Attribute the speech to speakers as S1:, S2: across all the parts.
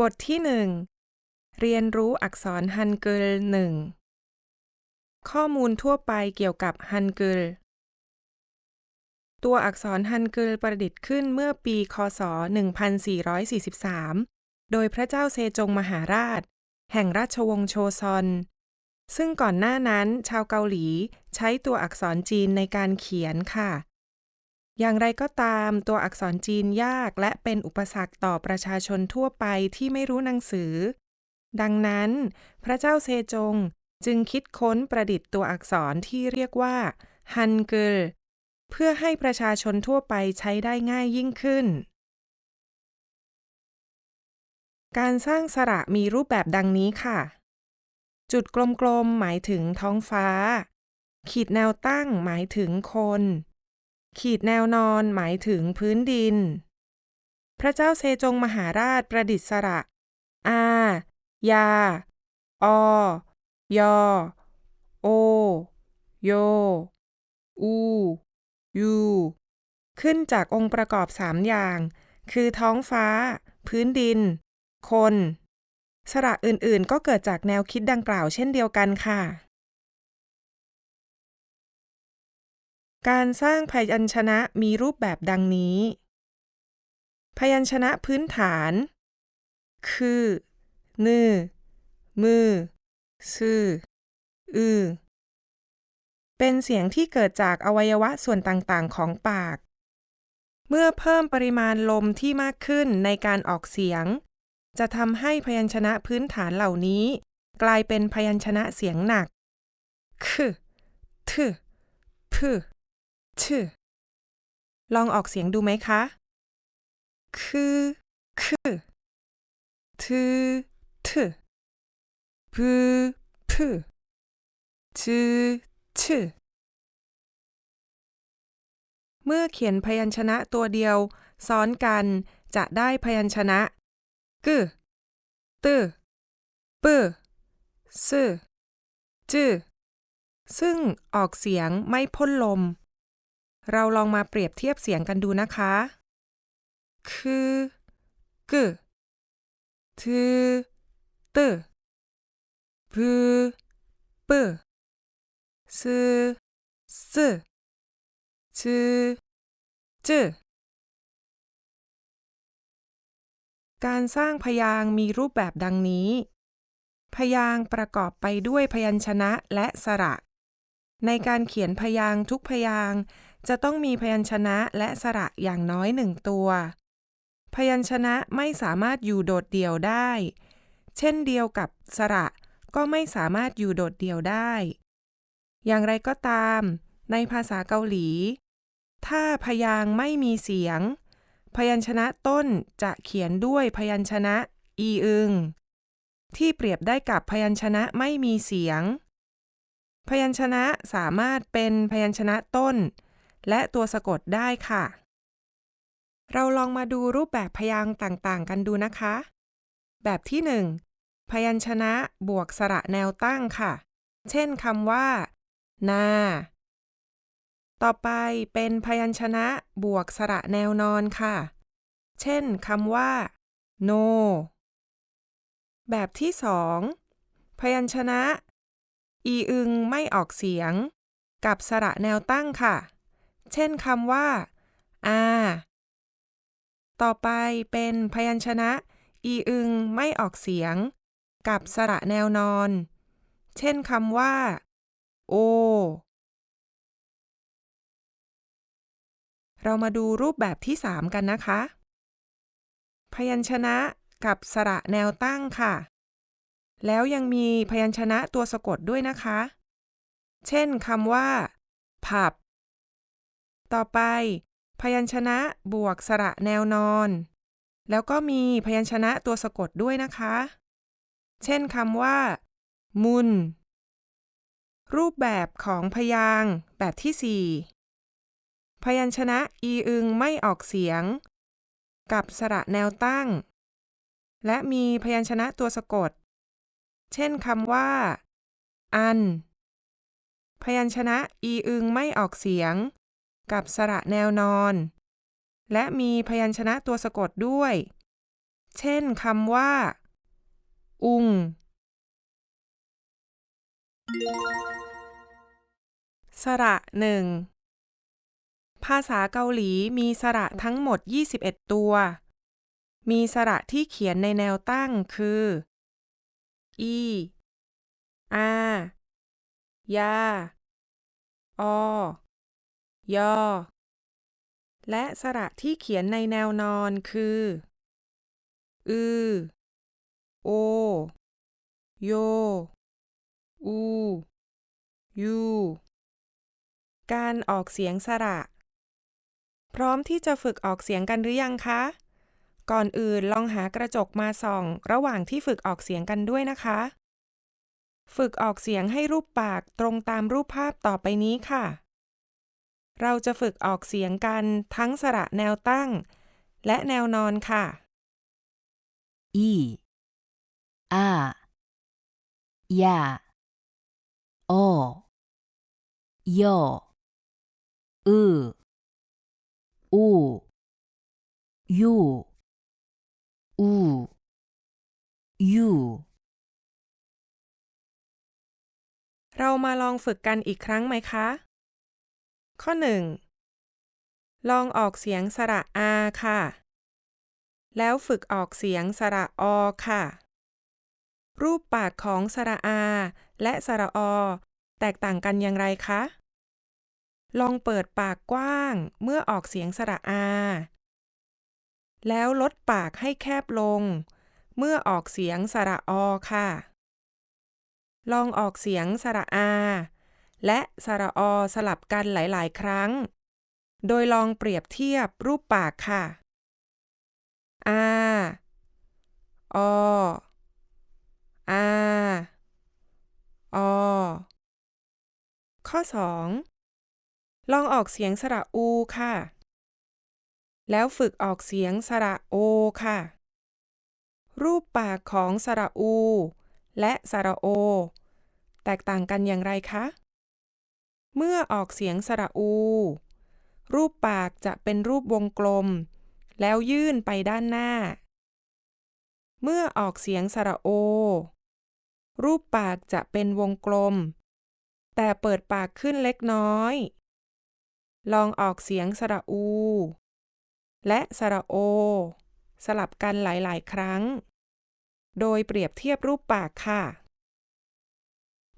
S1: บทที่หนึ่งเรียนรู้อักษรฮันเกิลหนึ่งข้อมูลทั่วไปเกี่ยวกับฮันเกิล ตัวอักษรฮันเกิลประดิษฐ์ขึ้นเมื่อปีค.ศ.1443 โดยพระเจ้าเซจงมหาราช แห่งราชวงศ์โชซอน ซึ่งก่อนหน้านั้นชาวเกาหลีใช้ตัวอักษรจีนในการเขียนค่ะ อย่างไรก็ตามตัวอักษรจีนยากและเป็นอุปสรรคต่อประชาชนทั่วไปที่ไม่รู้หนังสือ ดังนั้น พระเจ้าเซจงจึงคิดค้นประดิษฐ์ตัวอักษรที่เรียกว่าฮันเกิลเพื่อให้ประชาชนทั่วไปใช้ได้ง่ายยิ่งขึ้น การสร้างสระมีรูปแบบดังนี้ค่ะ จุดกลมๆหมายถึงท้องฟ้า ขีดแนวตั้งหมายถึงคน ขีดแนวนอนหมายถึงพื้นดิน พระเจ้าเซจงมหาราชประดิษฐ์สระอา ยาอยอ โอ โย อู ยู ขึ้นจากองค์ประกอบสามอย่าง คือท้องฟ้า พื้นดิน คน สระอื่นๆ ก็เกิดจากแนวคิดดังกล่าวเช่นเดียวกันค่ะ การสร้างพยัญชนะมีรูปแบบดังนี้ พยัญชนะพื้นฐาน คือนือมือซื่ออือเป็นเสียงที่เกิดจากอวัยวะส่วนต่างๆ ของปาก เมื่อเพิ่มปริมาณลมที่มากขึ้นในการออกเสียง จะทำให้พยัญชนะพื้นฐานเหล่านี้ กลายเป็นพยัญชนะเสียงหนัก คือ ทึ พึ ทึลองออกเสียงดูไหมคะ คือ คือทึทึพึพึทึทึเมื่อเขียนพยัญชนะตัวเดียว ซ้อนกันจะได้พยัญชนะกึตึปึซึจือซึ่งออกเสียงไม่พ่นลม เราลองมาเปรียบเทียบเสียงกันดูนะคะ คือกึทึตึพึปึซึซึชือจือการสร้างพยางมีรูปแบบดังนี้ พยางประกอบไปด้วยพยัญชนะและสระ ในการเขียนพยางทุกพยาง จะต้องมีพยัญชนะและสระอย่างน้อยหนึ่งตัว พยัญชนะไม่สามารถอยู่โดดเดี่ยวได้ เช่นเดียวกับสระก็ไม่สามารถอยู่โดดเดี่ยวได้ อย่างไรก็ตาม ในภาษาเกาหลี ถ้าพยางไม่มีเสียง พยัญชนะต้นจะเขียนด้วยพยัญชนะอีอึงที่เปรียบได้กับพยัญชนะไม่มีเสียง พยัญชนะสามารถเป็นพยัญชนะต้น และตัวสะกดได้ค่ะ เราลองมาดูรูปแบบพยางค์ต่างๆ กันดูนะคะ แบบที่หนึ่งพยัญชนะบวกสระแนวตั้งค่ะ เช่นคำว่า นา ต่อไปเป็นพยัญชนะบวกสระแนวนอนค่ะ เช่นคำว่า โนแบบที่สองพยัญชนะ อีอึงไม่ออกเสียง กับสระแนวตั้งค่ะ เช่นคำว่าอาต่อไปเป็นพยัญชนะ อีอึงไม่ออกเสียง กับสระแนวนอน เช่นคำว่า โอ เรามาดูรูปแบบที่สามกันนะคะ พยัญชนะกับสระแนวตั้งค่ะ แล้วยังมีพยัญชนะตัวสะกดด้วยนะคะ เช่นคำว่า ผับ ต่อไป พยัญชนะบวกสระแนวนอน แล้วก็มีพยัญชนะตัวสะกดด้วยนะคะ เช่นคำว่า มุน รูปแบบของพยางค์แบบที่สี่พยัญชนะอีอึงไม่ออกเสียง กับสระแนวตั้ง และมีพยัญชนะตัวสะกด เช่นคำว่า อัน พยัญชนะอีอึงไม่ออกเสียง กับสระแนวนอน และมีพยัญชนะตัวสะกดด้วย เช่นคำว่า อุง สระหนึ่งภาษาเกาหลีมีสระทั้งหมด 21 ตัว มีสระที่เขียนในแนวตั้งคือ อีอา ยา อ ยอและสระที่เขียนในแนวนอนคือ อือ โอ โย อู ยู การออกเสียงสระ พร้อมที่จะฝึกออกเสียงกันหรือยังคะ ก่อนอื่นลองหากระจกมาส่อง ระหว่างที่ฝึกออกเสียงกันด้วยนะคะ ฝึกออกเสียงให้รูปปากตรงตามรูปภาพต่อไปนี้ค่ะ เราจะฝึกออกเสียงกันทั้งสระแนวตั้ง และแนวนอนค่ะ
S2: อีอายาโอโยอือูยูอูยู
S1: เรามาลองฝึกกันอีกครั้งไหมคะ ข้อ 1. ลองออกเสียงสระอาค่ะ แล้วฝึกออกเสียงสระอค่ะ รูปปากของสระอา และสระอ แตกต่างกันอย่างไรคะ ลองเปิดปากกว้างเมื่อออกเสียงสระอา แล้วลดปากให้แคบลง เมื่อออกเสียงสระอค่ะ ลองออกเสียงสระอา และสระอสลับกันหลาย ๆ ครั้ง โดยลองเปรียบเทียบรูปปากค่ะ อาออาอข้อ 2 ลองออกเสียงสระอูค่ะ แล้วฝึกออกเสียงสระโอค่ะ รูปปากของสระอู และสระโอ แตกต่างกันอย่างไรคะ เมื่อออกเสียงสระอู รูปปากจะเป็นรูปวงกลม แล้วยื่นไปด้านหน้า เมื่อออกเสียงสระโอ รูปปากจะเป็นวงกลม แต่เปิดปากขึ้นเล็กน้อย ลองออกเสียงสระอู และสระโอ สลับกันหลายๆ ครั้ง โดยเปรียบเทียบรูปปากค่ะ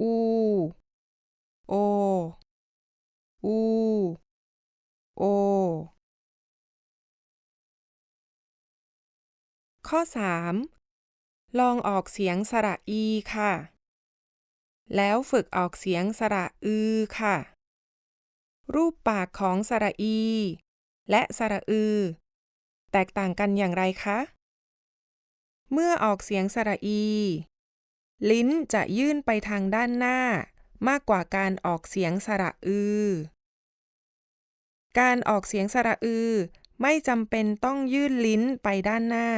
S1: อู โอ อู โอ ข้อ 3 ลองออกเสียงสระอีค่ะ แล้วฝึกออกเสียงสระอือค่ะ รูปปากของสระอี และสระอือ แตกต่างกันอย่างไรคะ เมื่อออกเสียงสระอี ลิ้นจะยื่นไปทางด้านหน้า มากกว่าการออกเสียงสระอือ การออกเสียงสระอือ ไม่จำเป็นต้องยื่นลิ้นไปด้านหน้า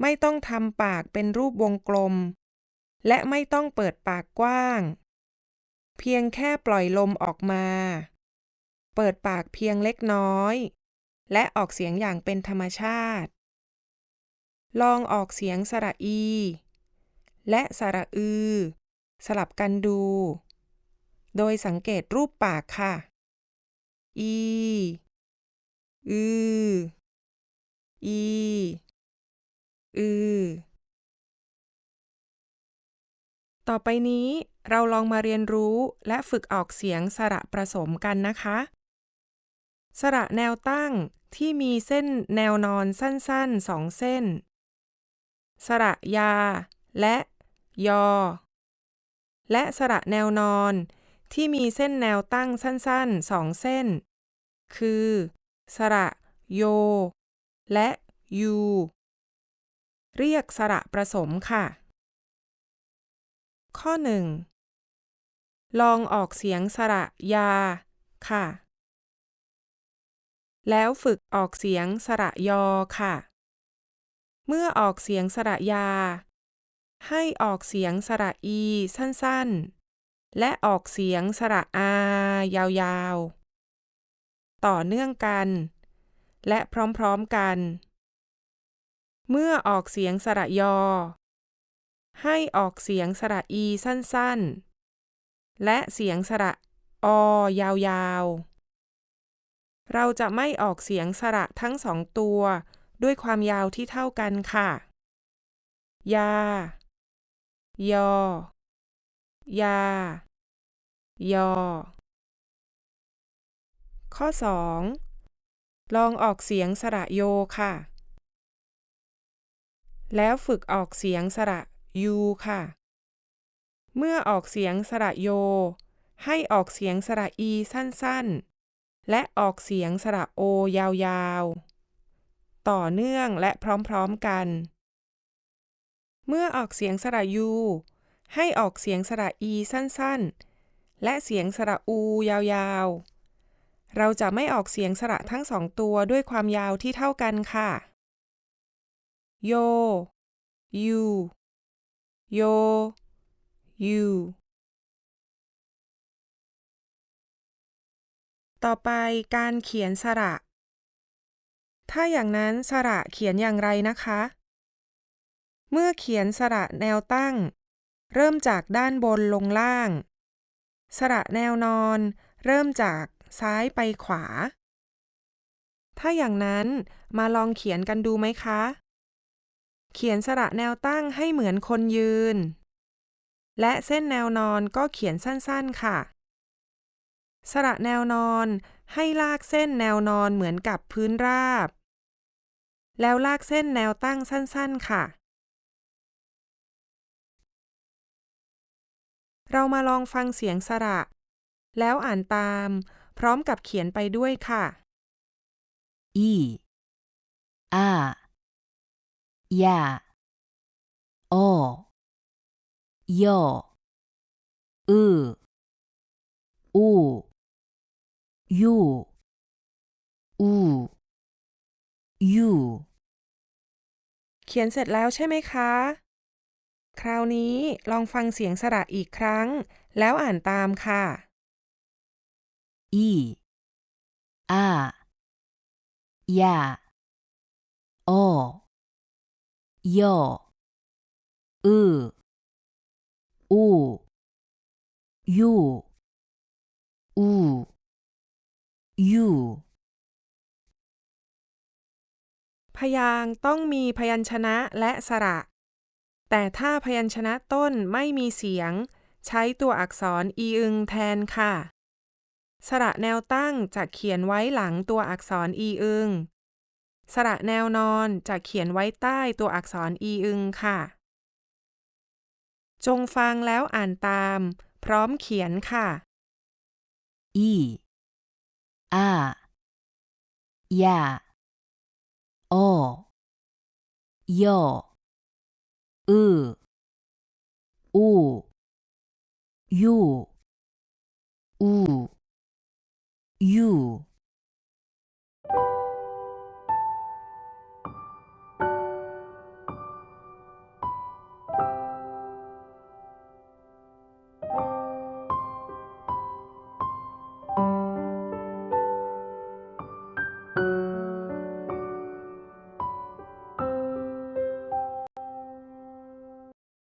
S1: ไม่ต้องทำปากเป็นรูปวงกลม และไม่ต้องเปิดปากกว้าง เพียงแค่ปล่อยลมออกมา เปิดปากเพียงเล็กน้อย และออกเสียงอย่างเป็นธรรมชาติ ลองออกเสียงสระอี และสระอือ สลับกันดู โดยสังเกตรูปปากค่ะ อี อือ อี อือ ต่อไปนี้เราลองมาเรียนรู้และฝึกออกเสียงสระประสมกันนะคะ สระแนวตั้งที่มีเส้นแนวนอนสั้นๆสองเส้น สระยาและยอ และสระแนวนอน ที่มีเส้นแนวตั้งสั้นๆสองเส้น คือ สระโย และยูเรียกสระประสมค่ะ ข้อ 1 ลองออกเสียงสระยา ค่ะ แล้วฝึกออกเสียงสระยอค่ะ เมื่อออกเสียงสระยา ให้ออกเสียงสระอี สั้นๆ และออกเสียงสระอา ยาวๆ ต่อเนื่องกัน และพร้อมๆกัน เมื่อออกเสียงสระยอ ให้ออกเสียงสระอีสั้นๆ และเสียงสระอ ยาวๆ เราจะไม่ออกเสียงสระทั้งสองตัว ด้วยความยาวที่เท่ากันค่ะ ยา ยอยายอ ข้อ 2 ลองออกเสียงสระโยค่ะ แล้วฝึกออกเสียงสระยูค่ะ เมื่อออกเสียงสระโย ให้ออกเสียงสระอีสั้นๆ และออกเสียงสระโอยาวๆ ต่อเนื่องและพร้อมๆกัน เมื่อออกเสียงสระยู ให้ออกเสียงสระอีสั้นๆ และเสียงสระอูยาวๆ เราจะไม่ออกเสียงสระทั้งสองตัวด้วยความยาวที่เท่ากันค่ะ โย ยู โย ยูต่อไปการเขียนสระ ถ้าอย่างนั้นสระเขียนอย่างไรนะคะ เมื่อเขียนสระแนวตั้ง เริ่มจากด้านบนลงล่าง สระแนวนอน เริ่มจากซ้ายไปขวา ถ้าอย่างนั้นมาลองเขียนกันดูไหมคะ เขียนสระแนวตั้งให้เหมือนคนยืน และเส้นแนวนอนก็เขียนสั้นๆค่ะ สระแนวนอนให้ลากเส้นแนวนอนเหมือนกับพื้นราบ แล้วลากเส้นแนวตั้งสั้นๆค่ะ เรามาลองฟังเสียงสระ แล้วอ่านตาม พร้อมกับเขียนไปด้วยค่ะ
S2: อีอายาโอโยอืออูยูอูยู
S1: เขียนเสร็จแล้วใช่ไหมคะ คราวนี้ลองฟังเสียงสระอีกครั้ง แล้วอ่านตามค่ะ
S2: อีอายาโอโยอือูยูอูยู
S1: พยางต้องมีพยัญชนะและสระ แต่ถ้าพยัญชนะต้นไม่มีเสียง ใช้ตัวอักษรอีอึงแทนค่ะ สระแนวตั้งจะเขียนไว้หลังตัวอักษรอีอึง สระแนวนอนจะเขียนไว้ใต้ตัวอักษรอีอึงค่ะ จงฟังแล้วอ่านตาม พร้อมเขียนค่ะ
S2: อีอายาโอย 으, 오, 요, 우, 유.